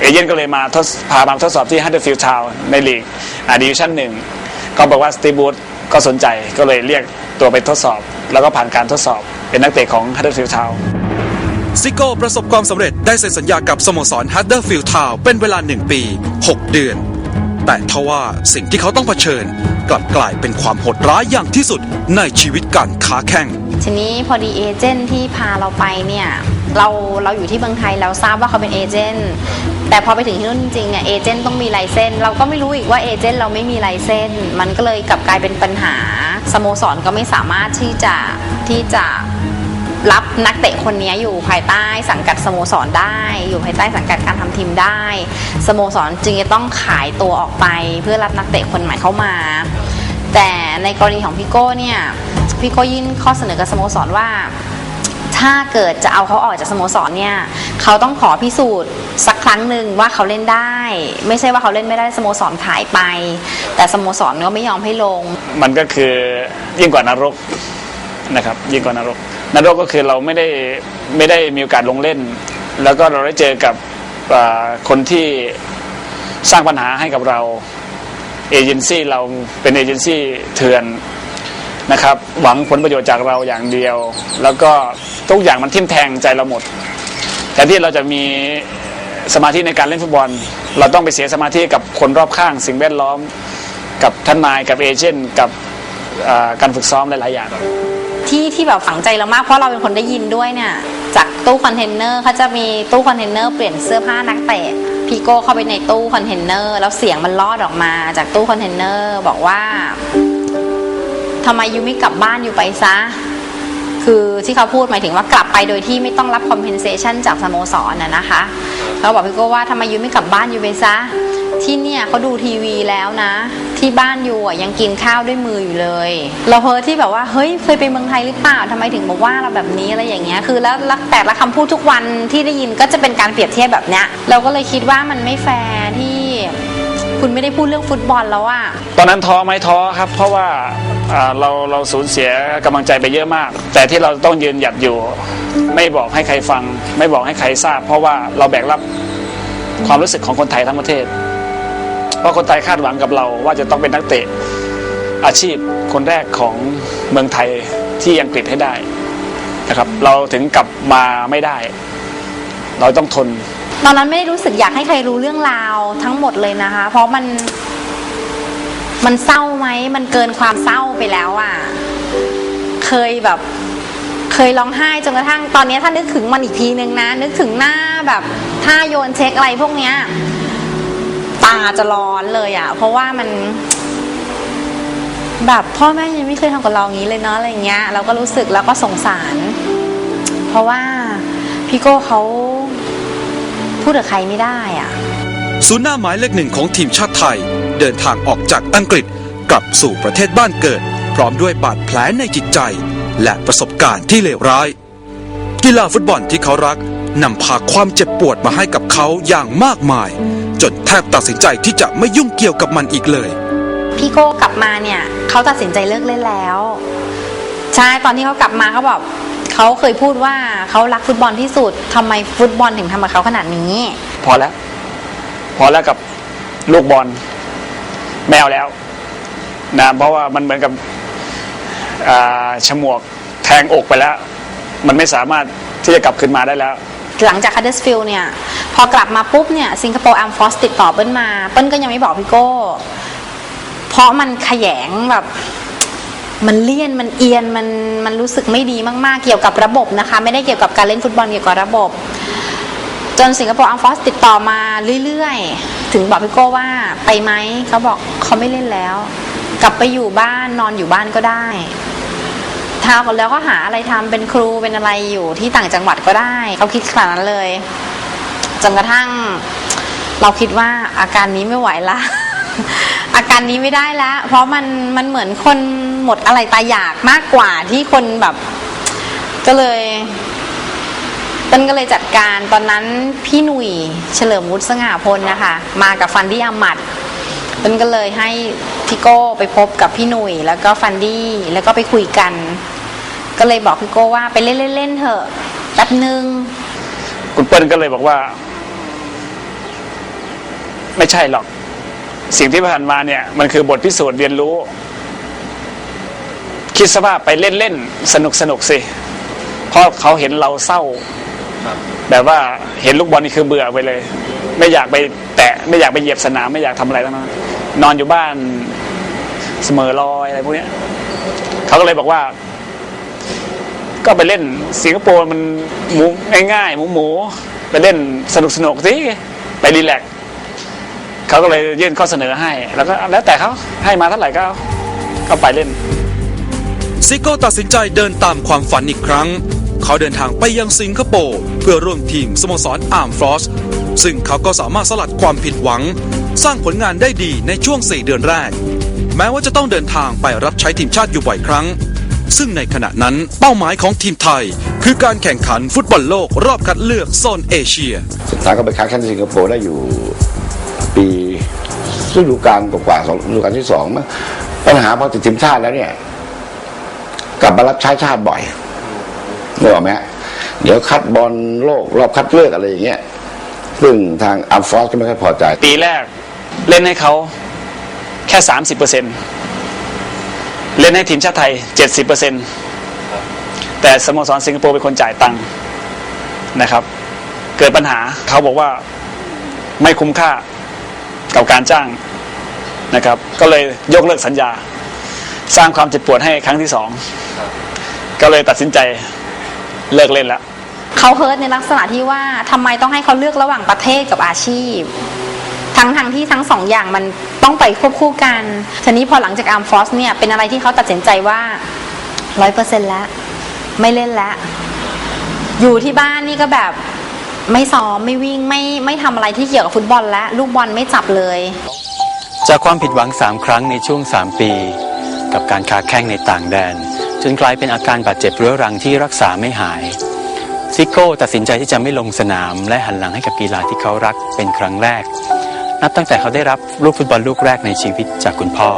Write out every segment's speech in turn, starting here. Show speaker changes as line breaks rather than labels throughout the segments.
เอเจนต์ก็เลยมาทดพามาทดสอบที่ฮัตเตอร์ฟิลด์ทาวในลีกดิวิชั่นหนึ่งก็บอกว่าสตีบูธก็สนใจก็เลยเรียกตัวไปทดสอบ แล้วก็ผ่านการทดสอบเป็นนักเตะของฮัตเตอร์ฟิลด์ทาว
ซิโก้ประสบความสำเร็จได้เซ็นสัญญากับสโมสรฮัตเดอร์ฟิลด์ทาวเป็นเวลา 1 ปี 6 เดือน แต่ทว่าสิ่งที่เขาต้องเผชิญกลับกลายเป็นความโหดร้ายอย่างที่สุดในชีวิตการค้าแข่ง
ทีนี้พอดีเอเจนต์ที่พาเราไปเนี่ยเราเราอยู่ที่เมืองไทยเราทราบว่าเขาเป็นเอเจนต์ แต่พอไปถึงที่นู่นจริงๆเนี่ยเอเจนต์ต้องมีไลเซนส์เราก็ไม่รู้อีกว่าเอเจนต์เราไม่มีไลเซนส์มันก็เลยกลับกลายเป็นปัญหาสโมสรก็ไม่สามารถที่จะที่จะรับนักเตะคนนี้อยู่ภายใต้สังกัดสโมสรได้ อยู่ภายใต้สังกัดการทำทีมได้ สโมสรจึงจะต้องขายตัวออกไปเพื่อรับนักเตะคนใหม่เข้ามา แต่ในกรณีของพี่โก้เนี่ยพี่โก้ยื่นข้อเสนอกับสโมสรว่า ถ้าเกิดจะเอาเขาออกจากสโมสรเนี่ยเขาต้องขอพิสูจน์สักครั้งหนึ่งว่าเขาเล่นได้ ไม่ใช่ว่าเขาเล่นไม่ได้สโมสรขายไป แต่สโมสรก็ไม่ยอมให้ลง
มันก็คือยิ่งกว่านรกนะครับยิ่งกว่านรกนรกก็คือเราไม่ได้ไม่ได้มีโอกาสลงเล่น แล้วก็เราได้เจอกับคนที่สร้างปัญหาให้กับเราเอเจนซี่เราเป็นเอเจนซี่เถื่อน นะครับ หวังผลประโยชน์จากเราอย่างเดียว แล้วก็ทุกอย่างมันทิ่มแทงใจเราหมดแทนที่เราจะมีสมาธิในการเล่นฟุตบอล เราต้องไปเสียสมาธิกับคนรอบข้าง สิ่งแวดล้อม กับท่านนายกับเอเจนต์กับการฝึกซ้อมหลายๆอย่าง
ที่ที่แบบฝังใจเรามากเพราะเราเป็นคนได้ยินด้วยเนี่ยจากตู้คอนเทนเนอร์เขาจะมีตู้คอนเทนเนอร์เปลี่ยนเสื้อผ้านักเตะพีโก้เข้าไปในตู้คอนเทนเนอร์แล้วเสียงมันลอดออกมาจากตู้คอนเทนเนอร์บอกว่า ทำไมยูไม่กลับบ้านอยู่ไปซะ คือที่เขาพูดหมายถึงว่ากลับไปโดยที่ไม่ต้องรับคอมเพนเซชันจากสโมสรน่ะนะคะเขาบอกพี่โก้ว่าทำไมยูไม่กลับบ้านอยู่ไปซะ ที่เนี่ยเขาดูทีวีแล้วนะ ที่บ้านยูอะยังกินข้าวด้วยมืออยู่เลย เราเพ้อที่แบบว่าเฮ้ยเคยไปเมืองไทยหรือเปล่าทำไมถึงมาว่าเราแบบนี้อะไรอย่างเงี้ยคือแล้วแล้วแต่ละคำพูดทุกวันที่ได้ยินก็จะเป็นการเปรียบเทียบแบบเนี้ยเราก็เลยคิดว่ามันไม่แฟร์ที่ คุณไม่ได้พูดเรื่องฟุตบอลแล้วอะ
ตอนนั้นท้อไหมท้อครับ เพราะว่าอ่าเราเราสูญเสียกำลังใจไปเยอะมาก แต่ที่เราต้องยืนหยัดอยู่ ไม่บอกให้ใครฟัง ไม่บอกให้ใครทราบ เพราะว่าเราแบกรับความรู้สึกของคนไทยทั้งประเทศ เพราะคนไทยคาดหวังกับเราว่าจะต้องเป็นนักเตะอาชีพคนแรกของเมืองไทยที่อังกฤษให้ได้นะครับ เราถึงกลับมาไม่ได้ เราต้องทน
ตอนนั้นไม่ได้รู้สึกอยากให้ใครรู้เรื่องราวทั้งหมดเลยนะคะ เพราะมัน มันเศร้าไหมมันเกินความเศร้าไปแล้วอะ่ะ เคยแบบ เคยร้องไห้จนกระทั่งตอนนี้ถ้านึกถึงมันอีกทีนึงนะ นึกถึงหน้าแบบท่าโยนเช็คอะไรพวกเนี้ยตาจะร้อนเลยอะ่ะ เพราะว่ามัน แบบพ่อแม่ยังไม่เคยทำกับเราอย่างนี้เลยเนาะอะไรเงี้ย เราก็รู้สึกแล้วก็สงสาร เพราะว่าพี่โก้เขา พูดกับใครไม่ได้อะ
ศูนย์หน้าหมายเลขหนึ่งของทีมชาติไทย เดินทางออกจากอังกฤษกลับสู่ประเทศบ้านเกิด พร้อมด้วยบาดแผลในจิตใจ และประสบการณ์ที่เลวร้าย กีฬาฟุตบอลที่เขารักนำพาความเจ็บปวดมาให้กับเขาอย่างมากมาย จนแทบตัดสินใจที่จะไม่ยุ่งเกี่ยวกับมันอีกเลย
พี่โก้กลับมาเนี่ยเขาตัดสินใจเลิกเล่นแล้ว ใช่ตอนที่เขากลับมาเขาบอก เขาเคยพูดว่าเขารักฟุตบอลที่สุดทำไมฟุตบอลถึงทำกับเขาขนาดนี้
พอแล้ว พอแล้วกับลูกบอลไม่เอาแล้วนะเพราะว่ามันเหมือนกับอ่าฉมวกแทงอกไปแล้ว มันไม่สามารถที่จะกลับคืนมาได้แล้ว
หลังจากคัตเดอร์สฟิลเนี่ย พอกลับมาปุ๊บเนี่ยสิงคโปร์แอมฟอสติดต่อเปิ้ลมา เปิ้ลก็ยังไม่บอกพี่โก้ เพราะมันขยงแบบ มันเลี่ยนมันเอียนมันมันรู้สึกไม่ดีมากๆ เกี่ยวกับระบบนะคะ ไม่ได้เกี่ยวกับการเล่นฟุตบอลเกี่ยวกับระบบ จนสิงคโปร์อัมฟอสติดต่อมาเรื่อยๆ ถึงบอกพี่โก้ว่าไปไหมเขาบอกเขาไม่เล่นแล้ว กลับไปอยู่บ้านนอนอยู่บ้านก็ได้ทาแล้วก็หาอะไรทำเป็นครูเป็นอะไรอยู่ที่ต่างจังหวัดก็ได้เขาคิดขนาดนั้นเลยจนกระทั่ง เราคิดว่าอาการนี้ไม่ไหวละ อาการนี้ไม่ได้แล้ว เพราะมันมันเหมือนคนหมดอะไรตายอยากมากกว่าที่คนแบบ ก็เลยต้นก็เลยจัดการตอนนั้นพี่หนุ่ยเฉลิมวุฒิสง่าพลนะคะ มากับฟันดี้อามัดต้นก็เลยให้พี่โก้ไปพบกับพี่หนุ่ยแล้วก็ฟันดี้แล้วก็ไปคุยกัน ก็เลยบอกพี่โก้ว่าไปเล่นเล่นเถอะแป๊บนึง
คุณเปิ้ลก็เลยบอกว่า ไม่ใช่หรอก สิ่งที่ผ่านมาเนี่ยมันคือบทพิสูจน์เรียนรู้ คิดซะว่าไปเล่นเล่นสนุกสนุกๆสิเพราะเขาเห็นเราเศร้าแบบว่าเห็นลูกบอลนี่คือเบื่อไปเลย ไม่อยากไปแตะไม่อยากไปเหยียบสนามไม่อยากทำอะไรทั้งนั้นนอนอยู่บ้านเสมอลอยอะไรพวกเนี้ยเขาก็เลยบอกว่า ก็ไปเล่นสิงคโปร์มันหมูง่ายๆหมูหมูๆไปเล่นสนุกสนุกๆสิไปรีแลกซ์ เขาก็เลยยื่นข้อเสนอให้ แล้วก็แล้วแต่เขาให้มาเท่าไหร่ก็เอาก็ไปเล่น
ซิโก้ตัดสินใจเดินตามความฝันอีกครั้ง เขาเดินทางไปยังสิงคโปร์เพื่อร่วมทีมสโมสรอาร์มฟรอสซึ่งเขาก็สามารถสลัดความผิดหวัง สร้างผลงานได้ดีในช่วง 4 เดือนแรก แม้ว่าจะต้องเดินทางไปรับใช้ทีมชาติอยู่บ่อยครั้ง ซึ่งในขณะนั้นเป้าหมายของทีมไทย คือการแข่งขันฟุตบอลโลกรอบคัดเลือกโซนเอเชีย
สุดท้ายก็ไปค้าแข่งที่สิงคโปร์ได้อยู่ ปีฤดูกาลกว่าๆสองฤดูกาลที่สองปัญหาพอติดทีมชาติแล้วเนี่ย กลับมารับใช้ชาติบ่อยนึกออกไหมเดี๋ยวคัดบอลโลกรอบคัดเลือกอะไรอย่างเงี้ยซึ่งทางอัลฟอสก็ไม่ค่อยพอใจ
ปีแรกเล่นให้เขาแค่สามสิบเปอร์เซ็นเล่นให้ทีมชาติไทยเจ็ดสิบเปอร์เซ็นแต่สโมสรสิงคโปร์เป็นคนจ่ายตังค์นะครับ เกิดปัญหาเขาบอกว่าไม่คุ้มค่า กับการจ้างนะครับ ก็เลยยกเลิกสัญญา สร้างความเจ็บปวดให้ครั้งที่สองก็เลยตัดสินใจเลิกเล่นแล้ว
เขาเฮิร์ตในลักษณะที่ว่าทำไมต้องให้เขาเลือกระหว่างประเทศกับอาชีพ ทั้งทางที่ทั้งสองอย่างมันต้องไปควบคู่กันทีนี้พอหลังจากอาร์มฟอสเนี่ยเป็นอะไรที่เขาตัดสินใจว่าร้อยเปอร์เซ็นแล้ว ไม่เล่นแล้ว อยู่ที่บ้านนี่ก็แบบ ไม่ซ้อมไม่วิ่งไม่ไม่ทำอะไรที่เกี่ยวกับฟุตบอลแล้วลูกบอลไม่จับเลย
จากความผิดหวัง 3 ครั้งในช่วง 3 ปี กับการค้าแข้งในต่างแดน จนกลายเป็นอาการบาดเจ็บเรื้อรังที่รักษาไม่หายซิโก้ตัดสินใจที่จะไม่ลงสนาม และหันหลังให้กับกีฬาที่เขารักเป็นครั้งแรก นับตั้งแต่เขาได้รับลูกฟุตบอลลูกแรกในชีวิตจากคุณพ่อ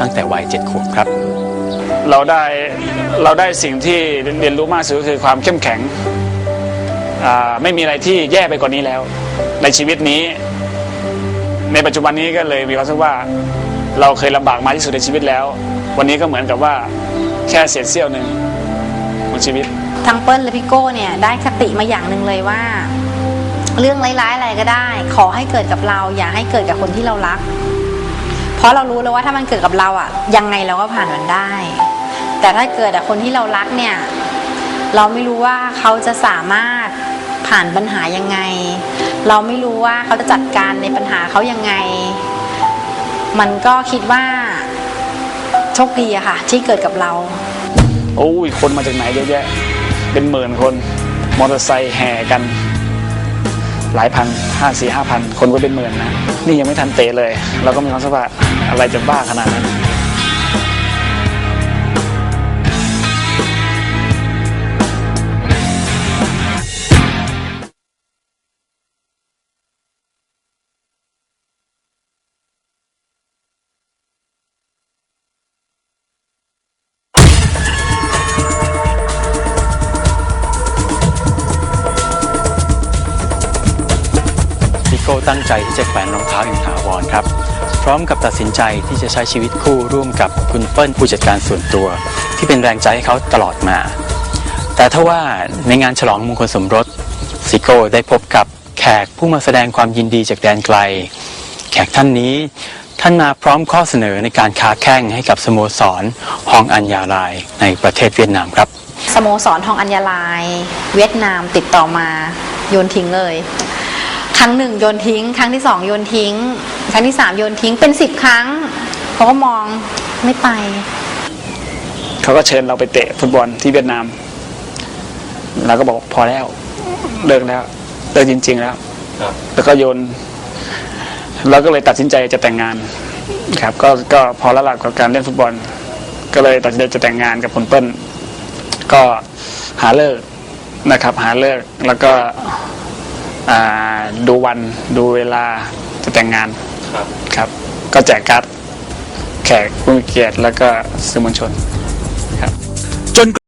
ตั้งแต่วัยเจ็ดขวบครับ
เราได้เราได้สิ่งที่เรียนรู้มากสุดก็คือความเข้มแข็งอ่า ไม่มีอะไรที่แย่ไปกว่านี้แล้ว ในชีวิตนี้ ในปัจจุบันนี้ก็เลยมีความรู้สึกว่า เราเคยลำบากมาที่สุดในชีวิตแล้ว วันนี้ก็เหมือนกับว่าแค่เศษเสี้ยวหนึ่งของชีวิต
ทั้งเปิ้ลและพี่โก้เนี่ยได้คติมาอย่างหนึ่งเลยว่า เรื่องร้ายๆอะไรก็ได้ ขอให้เกิดกับเรา อย่าให้เกิดกับคนที่เรารัก เพราะเรารู้แล้วว่าถ้ามันเกิดกับเราอะยังไงเราก็ผ่านมันได้ แต่ถ้าเกิดกับคนที่เรารักเนี่ย เราไม่รู้ว่าเขาจะสามารถ ผ่านปัญหายังไง เราไม่รู้ว่าเขาจะจัดการในปัญหาเขายังไง มันก็คิดว่าโชคดีอะค่ะ ที่เกิดกับเรา
โอ้ยคนมาจากไหนเยอะแยะ เป็นหมื่นคน มอเตอร์ไซค์แห่กัน หลายพันห้าสี่ห้าพัน คนก็เป็นหมื่นนะ นี่ยังไม่ทันเตะเลย เราก็มีความรู้สึกว่าอะไรจะบ้าขนาดนั้น
ตั้งใจที่จะแขวนรองเท้าอย่างถาวรครับ พร้อมกับตัดสินใจที่จะใช้ชีวิตคู่ร่วมกับคุณเปิ้ลผู้จัดการส่วนตัว ที่เป็นแรงใจให้เขาตลอดมา แต่ถ้าว่าในงานฉลองมงคลสมรสซิโก้ได้พบกับแขกผู้มาแสดงความยินดีจากแดนไกล แขกท่านนี้ท่านมาพร้อมข้อเสนอในการค้าแข่งให้กับสโมสรฮองอัญญาลายในประเทศเวียดนามครับ
สโมสรทองอัญญาลาย เวียดนามติดต่อมาโยนทิ้งเลย ครั้งหนึ่งโยนทิ้ง ครั้งที่สองโยนทิ้ง ครั้งที่สามโยนทิ้งเป็นสิบครั้งเขาก็มองไม่ไป
เขาก็เชิญเราไปเตะฟุตบอลที่เวียดนามเราก็บอกพอแล้วเลิกแล้วเลิกจริง ๆ แล้วแล้วก็โยนเราก็เลยตัดสินใจจะแต่งงานครับ ก็ก็พอละหลักกับการเล่นฟุตบอล ก็เลยตัดสินใจจะแต่งงานกับคุณเปิ้ลก็หาเลิกนะครับ หาเลิกแล้วก็อ่า ดูวันดูเวลาจะแต่งงานครับ ก็แจกการ์ดแขกผู้มีเกียรติแล้วก็สื่อมวลชน
จน